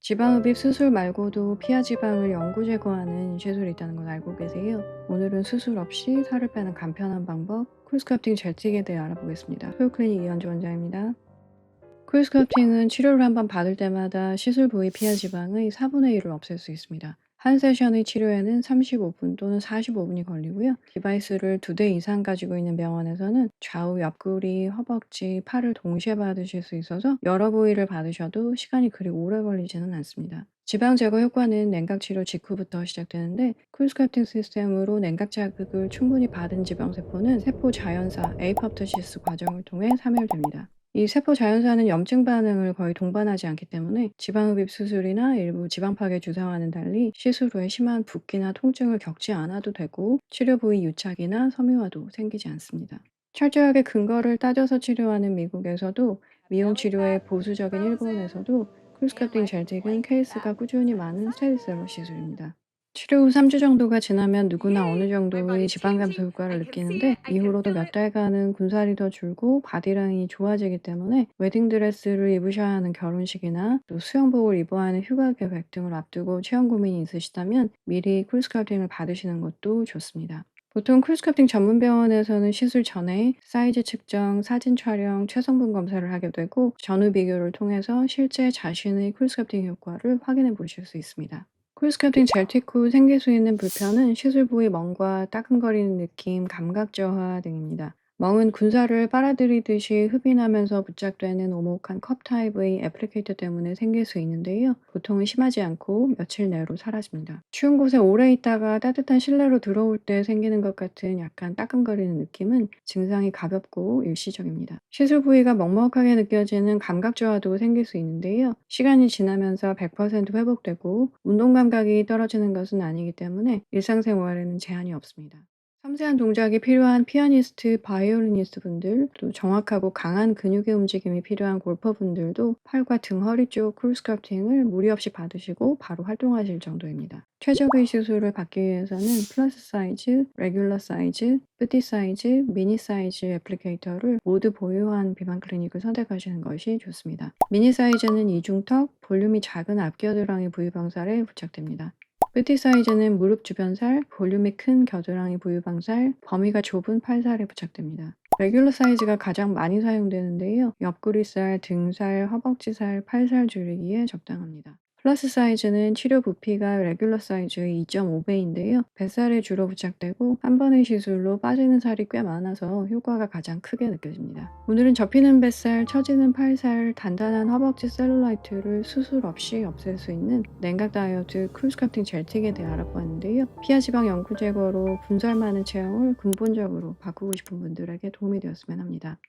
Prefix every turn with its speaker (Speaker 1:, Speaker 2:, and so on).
Speaker 1: 지방흡입 수술 말고도 피하 지방을 영구 제거하는 시술이 있다는 걸 알고 계세요? 오늘은 수술 없이 살을 빼는 간편한 방법 쿨스커팅 젤틱에 대해 알아보겠습니다. 토요클리닉 이현주 원장입니다. 쿨스커팅은 치료를 한번 받을 때마다 시술 부위 피하 지방의 4분의 1을 없앨 수 있습니다. 한 세션의 치료에는 35분 또는 45분이 걸리고요. 디바이스를 두 대 이상 가지고 있는 병원에서는 좌우 옆구리, 허벅지, 팔을 동시에 받으실 수 있어서 여러 부위를 받으셔도 시간이 그리 오래 걸리지는 않습니다. 지방 제거 효과는 냉각 치료 직후부터 시작되는데 쿨스커팅 시스템으로 냉각 자극을 충분히 받은 지방세포는 세포 자연사 에이팝토시스 과정을 통해 사멸됩니다. 이 세포 자연사는 염증 반응을 거의 동반하지 않기 때문에 지방흡입 수술이나 일부 지방 파괴 주사와는 달리 시술 후에 심한 붓기나 통증을 겪지 않아도 되고 치료 부위 유착이나 섬유화도 생기지 않습니다. 철저하게 근거를 따져서 치료하는 미국에서도 미용 치료의 보수적인 일본에서도 쿨스커팅 젤틱은 케이스가 꾸준히 많은 스테디셀러 시술입니다. 치료 후 3주 정도가 지나면 누구나 어느 정도의 지방 감소 효과를 느끼는데 이후로도 몇 달간은 군살이 더 줄고 바디라인이 좋아지기 때문에 웨딩드레스를 입으셔야 하는 결혼식이나 또 수영복을 입어야 하는 휴가 계획 등을 앞두고 체형 고민이 있으시다면 미리 쿨스커팅을 받으시는 것도 좋습니다. 보통 쿨스커팅 전문 병원에서는 시술 전에 사이즈 측정, 사진 촬영, 체성분 검사를 하게 되고 전후 비교를 통해서 실제 자신의 쿨스커팅 효과를 확인해 보실 수 있습니다. 쿨스커팅 젤틱 후 생길 수 있는 불편은 시술 부위 멍과 따끔거리는 느낌, 감각 저하 등입니다. 멍은 군살을 빨아들이듯이 흡인하면서 부착되는 오목한 컵 타입의 애플리케이터 때문에 생길 수 있는데요. 보통은 심하지 않고 며칠 내로 사라집니다. 추운 곳에 오래 있다가 따뜻한 실내로 들어올 때 생기는 것 같은 약간 따끔거리는 느낌은 증상이 가볍고 일시적입니다. 시술 부위가 먹먹하게 느껴지는 감각 저하도 생길 수 있는데요. 시간이 지나면서 100% 회복되고 운동 감각이 떨어지는 것은 아니기 때문에 일상생활에는 제한이 없습니다. 섬세한 동작이 필요한 피아니스트, 바이올리니스트 분들, 또 정확하고 강한 근육의 움직임이 필요한 골퍼 분들도 팔과 등, 허리 쪽 쿨스커팅을 무리 없이 받으시고 바로 활동하실 정도입니다. 최적의 시술을 받기 위해서는 플러스 사이즈, 레귤러 사이즈, 뿌티 사이즈, 미니 사이즈 애플리케이터를 모두 보유한 비만 클리닉을 선택하시는 것이 좋습니다. 미니 사이즈는 이중턱, 볼륨이 작은 앞겨드랑이 부위 방살에 부착됩니다. 뿌티 사이즈는 무릎 주변 살, 볼륨이 큰 겨드랑이 부유방살, 범위가 좁은 팔살에 부착됩니다. 레귤러 사이즈가 가장 많이 사용되는데요. 옆구리살, 등살, 허벅지살, 팔살 줄이기에 적당합니다. 플러스 사이즈는 치료 부피가 레귤러 사이즈의 2.5배인데요. 뱃살에 주로 부착되고 한 번의 시술로 빠지는 살이 꽤 많아서 효과가 가장 크게 느껴집니다. 오늘은 접히는 뱃살, 처지는 팔살, 단단한 허벅지 셀룰라이트를 수술 없이 없앨 수 있는 냉각 다이어트 쿨스커팅 젤틱에 대해 알아보았는데요. 피하 지방 영구 제거로 군살 많은 체형을 근본적으로 바꾸고 싶은 분들에게 도움이 되었으면 합니다.